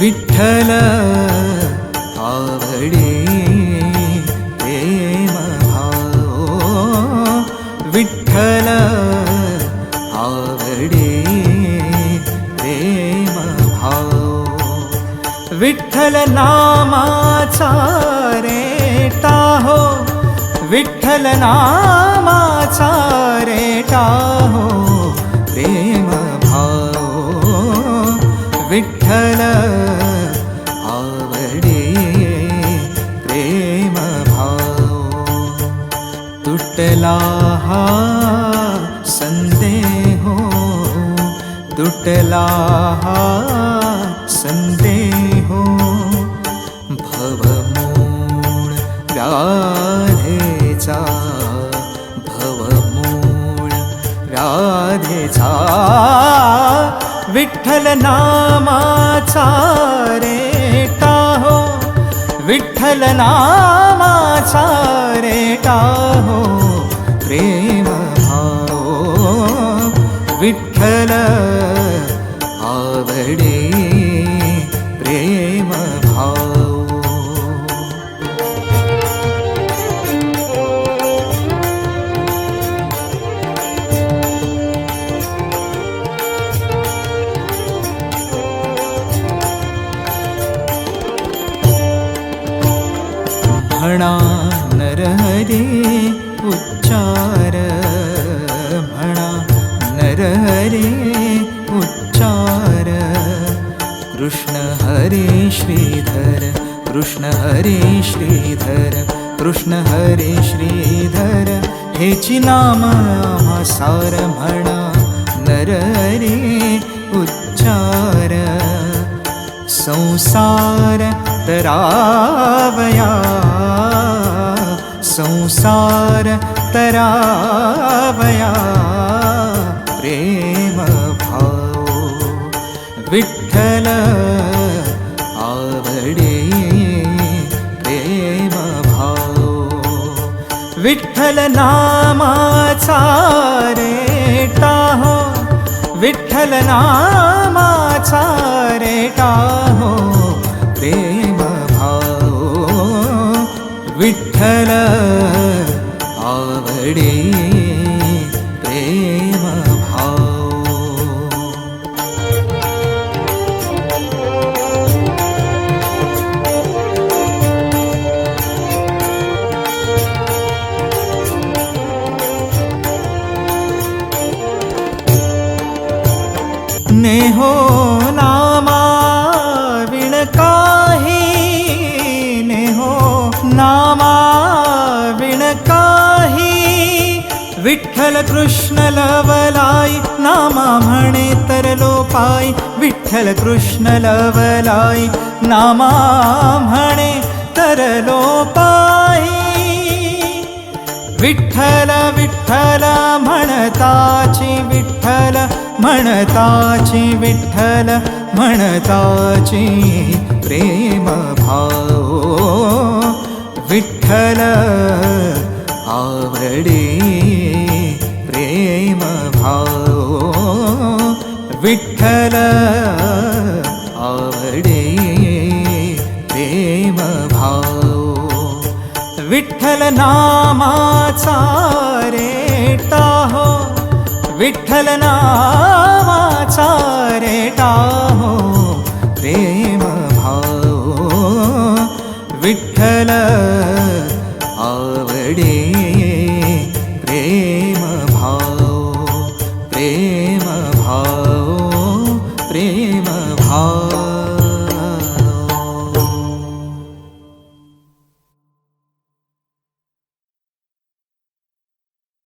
विठ्ठल आवडे भाव। विठ्ठल आवडे विठ्ठल रे टाहो। विठ्ठल नामाचा रे टाहो विठ्ठल आवडे प्रेम भाव। तुटला हा संदेहो तुटला हा संदेहो। भवमूळ राधेचा भवमूळ राधेचा विठ्ठल नामाचा रे टाहो विठ्ठल नामाचा रे टाहो प्रेम विठ्ठल आवडे उच्चार म्हणा नरहरे उच्चार। कृष्ण हरे श्रीधर कृष्ण हरे श्रीधर कृष्ण हरे श्रीधर। हेची नाम आम्हा सार म्हणा नरहरे उच्चार। संसार तरावया संसार तरावया प्रेम भाव विठ्ठल आवडे प्रेम भाव विठ्ठल नामाचा विठ्ठल नामाचा आवडे प्रेम भाव। नेहो नामा विण काही विठ्ठल कृष्ण लवलाई नामा म्हणे तरलो पाय विठ्ठल कृष्ण लवलाई नामा म्हणे तरलो पायी विठ्ठल विठ्ठल म्हणताची विठ्ठल म्हणताची विठ्ठल प्रेम भाव विठ्ठल आवडे प्रेम भाव। विठ्ठल आवडे प्रेम भाव। विठ्ठल नामाचा रे टाहो विठ्ठल नामाचा रे அவடே